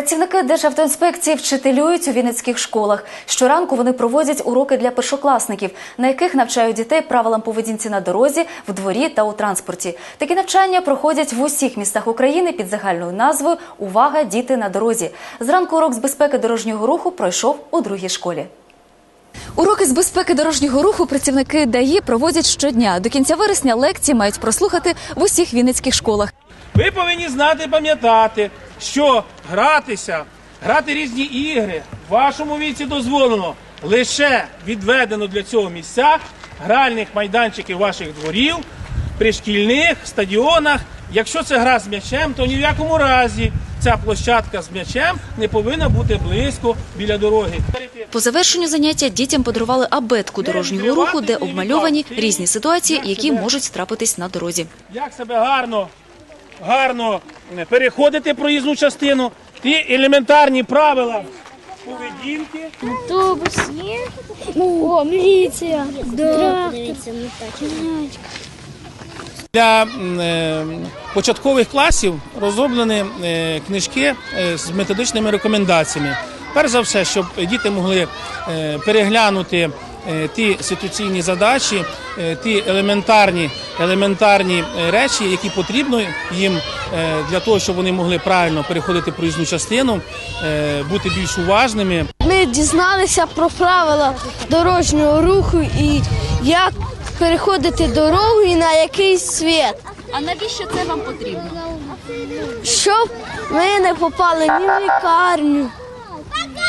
Працівники Державтоінспекції вчителюють у вінницьких школах. Щоранку вони проводять уроки для першокласників, на яких навчають дітей правилам поведінці на дорозі, в дворі та у транспорті. Такі навчання проходять в усіх містах України під загальною назвою Увага, діти на дорозі. Зранку урок з безпеки дорожнього руху пройшов у другій школі. Уроки з безпеки дорожнього руху працівники ДАІ проводять щодня. До кінця вересня лекції мають прослухати в усіх вінницьких школах. Ви повинні знати і пам'ятати, що гратися, грати різні ігри в вашому віці дозволено лише відведено для цього місця гральних майданчиків ваших дворів, при шкільних стадіонах. Якщо це гра з м'ячем, то ні в якому разі ця площадка з м'ячем не повинна бути близько біля дороги. По завершенню заняття дітям подарували абетку дорожнього руху, де обмальовані різні ситуації, які можуть трапитись на дорозі. як себе гарно, гарно переходити проїзну частину, ті елементарні правила поведінки. Автобус є. О, міліція. Да. Для е, початкових класів розроблені е, книжки е, з методичними рекомендаціями. Перш за все, щоб діти могли е, переглянути ті ситуаційні задачі, е, ті елементарні, елементарні е, речі, які потрібно їм е, для того, щоб вони могли правильно переходити проїзну частину, е, бути більш уважними. Ми дізналися про правила дорожнього руху і як переходити дорогу і на який світ. А навіщо це вам потрібно? Щоб ми не попали ні в лікарню.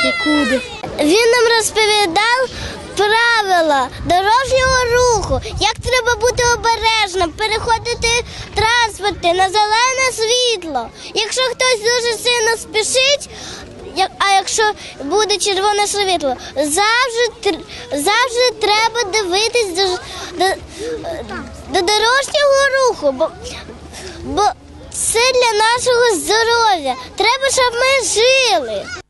Нікуди. Він нам розповідав правила дорожнього руху, як треба бути обережним, переходити транспорти на зелене світло. Якщо хтось дуже сильно спішить, а якщо буде червоне світло, завжди, завжди треба дивитись до, до, до дорожнього руху, бо, бо це для нашого здоров'я. Треба, щоб ми жили.